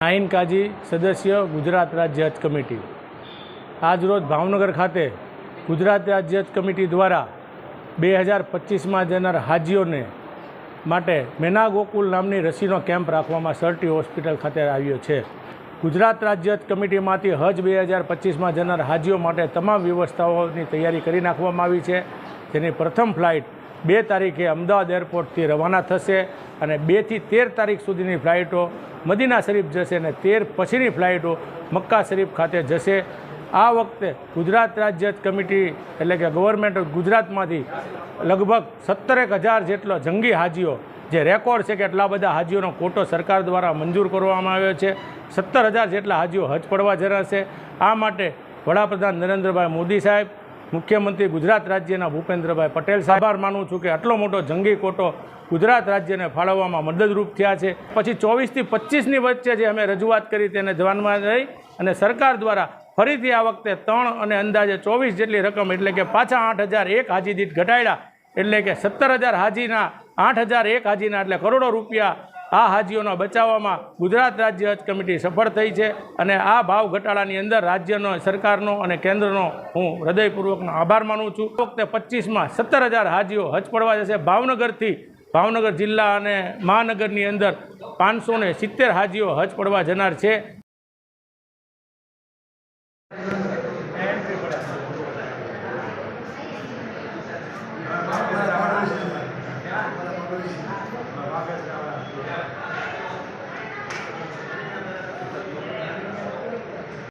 Nine કાજી સદસ્ય ગુજરાત રાજ્ય હજ કમિટી. આજરોજ ભાવનગર ખાતે ગુજરાત રાજ્ય હજ કમિટી દ્વારા બે હજાર પચીસમાં જનાર હાજીઓને માટે મેના ગોકુલ નામની રસીનો કેમ્પ રાખવામાં સરટી હોસ્પિટલ ખાતે આવ્યો છે. ગુજરાત રાજ્ય હજ કમિટીમાંથી હજ બે હજાર પચીસમાં જનાર હાજીઓ માટે તમામ વ્યવસ્થાઓની તૈયારી કરી નાખવામાં આવી છે. જેની પ્રથમ ફ્લાઇટ બે તારીખે અમદાવાદ એરપોર્ટથી રવાના થશે. અને બેથી તેર તારીખ સુધીની ફ્લાઇટો મદીના શરીફ જશે અને તેર પછીની ફ્લાઇટો મક્કા શરીફ ખાતે જશે. આ વખતે ગુજરાત રાજ્ય કમિટી એટલે કે ગવર્મેન્ટ ઓફ ગુજરાતમાંથી લગભગ સત્તરેક હજાર જેટલો જંગી હાજીઓ, જે રેકોર્ડ છે કે એટલા બધા હાજીઓનો કોટો સરકાર દ્વારા મંજૂર કરવામાં આવ્યો છે. સત્તર હજાર જેટલા હાજીઓ હજ પડવા જનાર આ માટે વડાપ્રધાન નરેન્દ્રભાઈ મોદી સાહેબ, મુખ્યમંત્રી ગુજરાત રાજ્યના ભૂપેન્દ્રભાઈ પટેલ સાહેબ માનું છું કે આટલો મોટો જંગી કોટો ગુજરાત રાજ્યને ફાળવવામાં મદદરૂપ થયા છે. પછી ચોવીસથી પચીસની વચ્ચે જે અમે રજૂઆત કરી તેને ધ્યાનમાં રહી અને સરકાર દ્વારા ફરીથી આ વખતે ત્રણ અને અંદાજે ચોવીસ જેટલી રકમ એટલે કે પાછા આઠ હજાર એક હાજી દીઠ ઘટાડ્યા. એટલે કે સત્તર હજાર હાજીના, આઠ હજાર એક હાજીના એટલે કરોડો રૂપિયા આ હાજીઓના બચાવવામાં ગુજરાત રાજ્ય હજ કમિટી સફળ થઈ છે અને આ ભાવ ઘટાડાની અંદર રાજ્યનો, સરકારનો અને કેન્દ્રનો હું હૃદયપૂર્વકનો આભાર માનું છું. વખતે પચીસમાં સત્તર હજાર હાજીઓ હજ પડવા જશે. ભાવનગરથી ભાવનગર જિલ્લા અને મહાનગરની અંદર પાંચસો ને સિત્તેર હાજીઓ હજ પડવા જનાર છે.